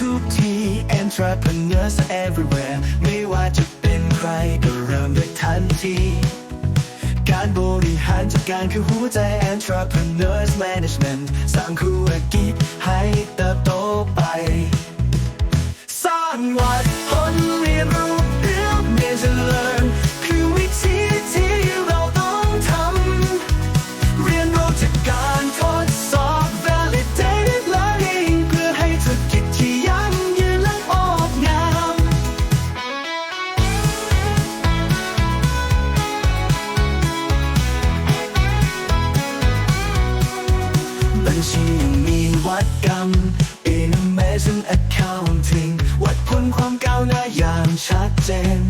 ทุกที่ entrepreneurs everywhere ไม่ว่าจะเป็นใครก็เริ่มด้วยทันที การบริหารจัดการคือหัวใจ entrepreneurs management สร้างคูณกิจให้เติบโตไป ม In Amazing Accounting วัดผลความก้าวหน้าอย่างชัดเจน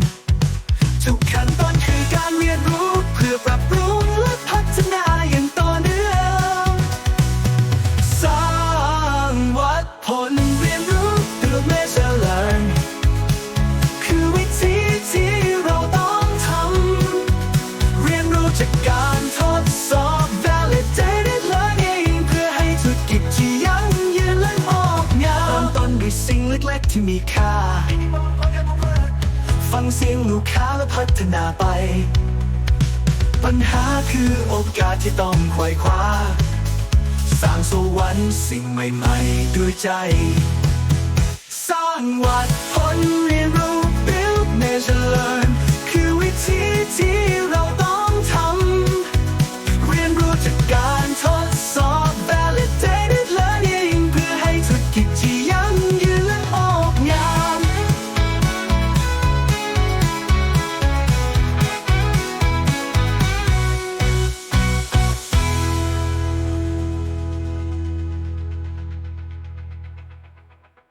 ทุกขั้นตอนคือการเรียนรู้เพื่อปรับปรุงและพัฒนาอย่างต่อเนื่องสร้างวัดผลเรียนรู้ Build Measure Learn คือวิธีที่เราต้องทำเรียนรู้จากการทดสอบ กที่มีค่า ฟังเสียงลูกค้าและพัฒนาไป ปัญหาคือโอกาสที่ต้องควยคว้า สร้างสวรรค์สิ่งใหม่ๆด้วยใจ สร้างวัดผลเรียนรู้ build measure learn คือวิธีที่เราต้องทำ เรียนรู้จากการทดสอบ validated learning เพื่อให้ธุรกิจที่